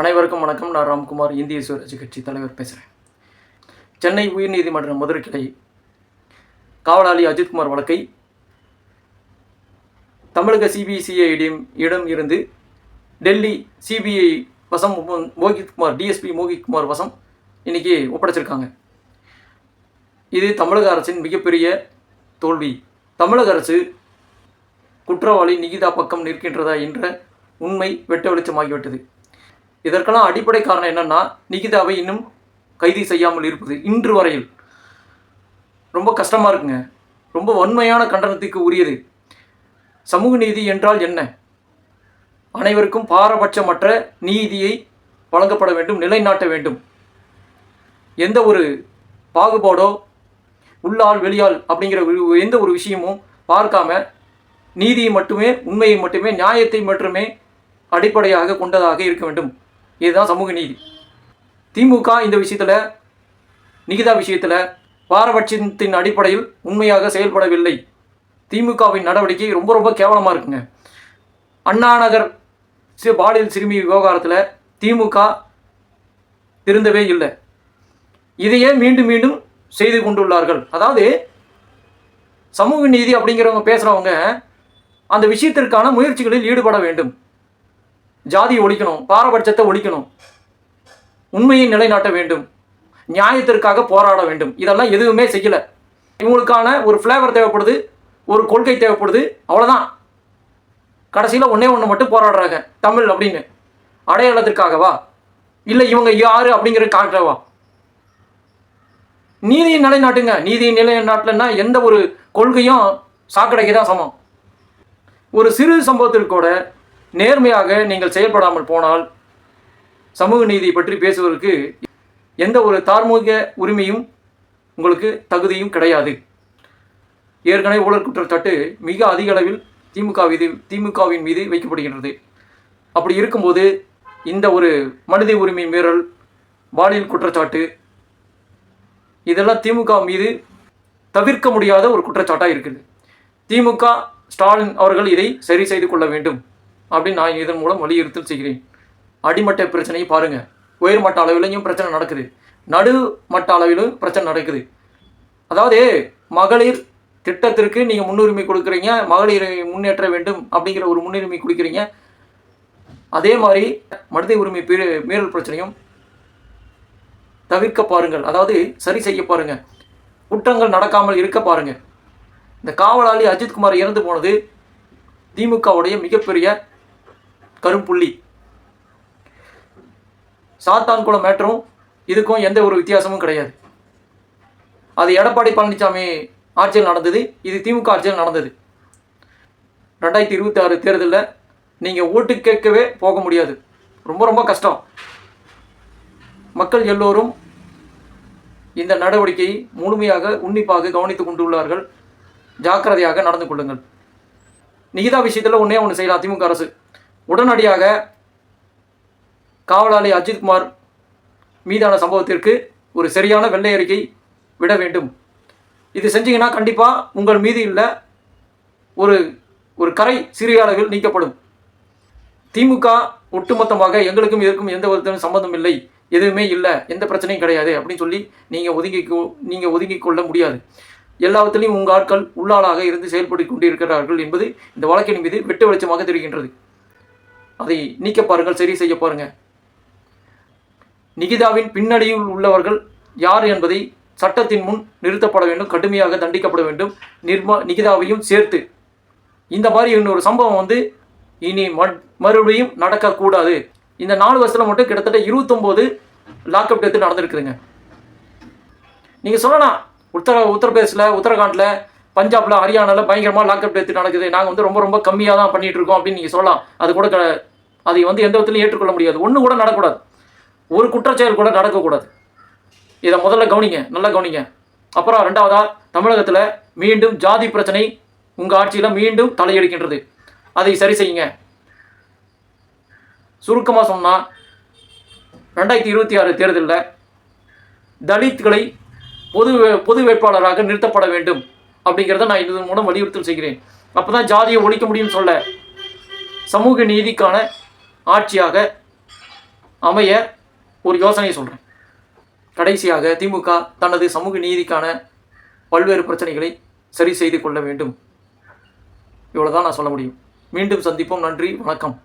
அனைவருக்கும் வணக்கம். நான் ராம்குமார். இந்திய சுயராட்சி கட்சி தலைவர் பேசுகிறேன் சென்னை உயர்நீதிமன்ற மதுரை கிளை காவலாளி அஜித்குமார் வழக்கை தமிழக சிபிசிஐடியும் இடம் இருந்து டெல்லி சிபிஐ வசம் மோகித்குமார் டிஎஸ்பி மோகித்குமார் வசம் இன்னைக்கு ஒப்படைச்சிருக்காங்க. இது தமிழக அரசின் மிகப்பெரிய தோல்வி. தமிழக அரசு குற்றவாளி நிகிதா பக்கம் நிற்கின்றதா என்ற உண்மை வெட்ட வெளிச்சமாகிவிட்டது. இதற்கெல்லாம் அடிப்படை காரணம் என்னன்னா நிகிதாவை இன்னும் கைது செய்யாமல் இருப்பது இன்று வரையில். ரொம்ப கஷ்டமாக இருக்குங்க. ரொம்ப வன்மையான கண்டனத்துக்கு உரியது. சமூக நீதி என்றால் என்ன? அனைவருக்கும் பாரபட்சமற்ற நீதியை வழங்கப்பட வேண்டும் நிலைநாட்ட வேண்டும். எந்த ஒரு பாகுபாடோ உள்ளால் வெளியால் அப்படிங்கிற ஒரு- எந்த ஒரு விஷயமும் பார்க்காம நீதியை மட்டுமே உண்மையை மட்டுமே நியாயத்தை மட்டுமே அடிப்படையாக கொண்டதாக இருக்க வேண்டும். இதுதான் சமூக நீதி. திமுக இந்த விஷயத்தில் நிகிதா விஷயத்தில் பாரபட்சத்தின் அடிப்படையில் உண்மையாக செயல்படவில்லை. திமுகவின் நடவடிக்கை ரொம்ப ரொம்ப கேவலமாக இருக்குங்க. அண்ணா நகர் பாலியல் சிறுமி விவகாரத்தில் திமுக திருந்தவே இல்லை. இதையே மீண்டும் மீண்டும் செய்து கொண்டுள்ளார்கள். அதாவது சமூக நீதி அப்படிங்கிறவங்க பேசுகிறவங்க அந்த விஷயத்திற்கான முயற்சிகளில் ஈடுபட வேண்டும். ஜாதியை ஒழிக்கணும் பாரபட்சத்தை ஒழிக்கணும். உண்மையை நிலைநாட்ட வேண்டும். நியாயத்திற்காக போராட வேண்டும். இதெல்லாம் எதுவுமே செய்யலை. இவங்களுக்கான ஒரு ஃப்ளேவர் தேவைப்படுது ஒரு கொள்கை தேவைப்படுது அவ்வளோதான் கடைசியில் ஒன்றே ஒன்று மட்டும் போராடுறாங்க தமிழ் அப்படின்னு. அடையாளத்திற்காகவா? இல்லை இவங்க யாரு அப்படிங்கிறது காட்டவா நீதியை நிலைநாட்டுங்க. நீதியை நிலைநாட்டலன்னா எந்த ஒரு கொள்கையும் சாக்கடைக்கு தான் சமம். ஒரு சிறு சம்பவத்திற்கூட நேர்மையாக நீங்கள் செயல்படாமல் போனால் சமூக நீதி பற்றி பேசுவதற்கு எந்த ஒரு தார்மீக உரிமையும் உங்களுக்கு தகுதியும் கிடையாது. ஏற்கனவே ஊழல் குற்றச்சாட்டு மிக அதிக அளவில் திமுக மீது திமுகவின் மீது வைக்கப்படுகின்றது. அப்படி இருக்கும்போது இந்த ஒரு மனித உரிமை மீறல் பாலியல் குற்றச்சாட்டு இதெல்லாம் திமுக மீது தவிர்க்க முடியாத ஒரு குற்றச்சாட்டாக இருக்குது. திமுக ஸ்டாலின் அவர்கள் இதை சரி செய்து கொள்ள வேண்டும். அப்படின்னு நான் இதன் மூலம் வலியுறுத்தல் செய்கிறேன். அடிமட்ட பிரச்சனையை பாருங்கள் உயர்மட்ட அளவிலையும் பிரச்சனை நடக்குது. நடு மட்ட அளவிலும் பிரச்சனை நடக்குது. அதாவது மகளிர் திட்டத்திற்கு நீங்கள் முன்னுரிமை கொடுக்குறீங்க மகளிரை முன்னேற்ற வேண்டும் அப்படிங்கிற ஒரு முன்னுரிமை கொடுக்குறீங்க. அதே மாதிரி மனித உரிமை மீற- மீறல் பிரச்சனையும் தவிர்க்க பாருங்கள். அதாவது சரி செய்ய பாருங்கள் குற்றங்கள் நடக்காமல் இருக்க பாருங்கள் இந்த காவலாளி அஜித்குமார் இறந்து போனது திமுகவுடைய மிகப்பெரிய கரும்புள்ளி. சாத்தான்குளம் மேட்டரும் இதுக்கும் எந்த ஒரு வித்தியாசமும் கிடையாது. அது எடப்பாடி பழனிசாமி ஆட்சியில் நடந்தது இது திமுக ஆட்சியில் நடந்தது. ரெண்டாயிரத்தி இருபத்தி ஆறு தேர்தலில் நீங்கள் ஓட்டு கேட்கவே போக முடியாது. ரொம்ப ரொம்ப கஷ்டம். மக்கள் எல்லோரும் இந்த நடவடிக்கையை முழுமையாக உன்னிப்பாக கவனித்துக் கொண்டுள்ளார்கள். ஜாக்கிரதையாக நடந்து கொள்ளுங்கள். நிகிதா விஷயத்தில் ஒன்றே ஒன்று செய்யலாம் திமுக அரசு. உடனடியாக காவலாளி அஜித்குமார் மீதான சம்பவத்திற்கு ஒரு சரியான வெள்ளை அறிக்கை விட வேண்டும். இது செஞ்சீங்கன்னா கண்டிப்பாக உங்கள் மீது இல்லை ஒரு ஒரு கரை சிறிய அளவில் நீக்கப்படும். திமுக ஒட்டுமொத்தமாக எங்களுக்கும் இதற்கும் எந்த ஒரு சம்பந்தம் இல்லை. எதுவுமே இல்லை. எந்த பிரச்சனையும் கிடையாது அப்படின்னு சொல்லி நீங்கள் ஒதுங்கி நீங்கள் ஒதுங்கி கொள்ள முடியாது. எல்லாவற்றிலையும் உங்கள் ஆட்கள் உள்ளாளாக இருந்து செயல்பட்டு கொண்டிருக்கிறார்கள் என்பது இந்த வழக்கின் மீது வெட்டு வெளிச்சமாக தெரிகின்றது. அதை நீக்க பாருங்கள் சரி செய்ய பாருங்க. நிகிதாவின் பின்னணியில் உள்ளவர்கள் யார் என்பதை சட்டத்தின் முன் நிறுத்தப்பட வேண்டும் கடுமையாக தண்டிக்கப்பட வேண்டும். நிர்மா நிகிதாவையும் சேர்த்து. இந்த மாதிரி இன்னொரு சம்பவம் வந்து இனி ம- மறுபடியும் நடக்கக்கூடாது. இந்த நாலு வருஷத்தில் மட்டும் கிட்டத்தட்ட இருபத்தொம்போது லாக்அப் டெத்து நடந்திருக்குதுங்க. நீங்கள் சொல்லலாம் உத்தர உத்தரப்பிரதேசில் உத்தரகாண்டில் பஞ்சாபில் ஹரியானாவில் பயங்கரமாக லாக்அப் டெத்து நடக்குது. நாங்கள் வந்து ரொம்ப ரொம்ப கம்மியாக தான் பண்ணிகிட்டு இருக்கோம் அப்படின்னு நீங்கள் சொல்லலாம். அது கூட க- அதை வந்து எந்த விதத்திலையும் ஏற்றுக்கொள்ள முடியாது. ஒன்று கூட நடக்கக்கூடாது ஒரு குற்றச்செயல் கூட நடக்கக்கூடாது. இதை முதல்ல கவனிங்க. நல்லா கவனிங்க. அப்புறம் ரெண்டாவதா தமிழகத்தில் மீண்டும் ஜாதி பிரச்சனை உங்கள் ஆட்சியில் மீண்டும் தலையெடுக்கின்றது. அதை சரி செய்யுங்க. சுருக்கமாக சொன்னால் ரெண்டாயிரத்தி இருபத்தி ஆறு தேர்தலில் தலித்களை பொது பொது வேட்பாளராக நிறுத்தப்பட வேண்டும் அப்படிங்கிறத நான் இதன் மூலம் வலியுறுத்தல் செய்கிறேன். அப்போ தான் ஜாதியை ஒழிக்க முடியும்னு சொல்ல. சமூக நீதிக்கான ஆட்சியாக அமைய ஒரு யோசனையை சொல்கிறேன் கடைசியாக திமுக தனது சமூக நீதிக்கான பல்வேறு பிரச்சனைகளை சரி செய்து கொள்ள வேண்டும். இவ்வளோதான் நான் சொல்ல முடியும். மீண்டும் சந்திப்போம். நன்றி. வணக்கம்.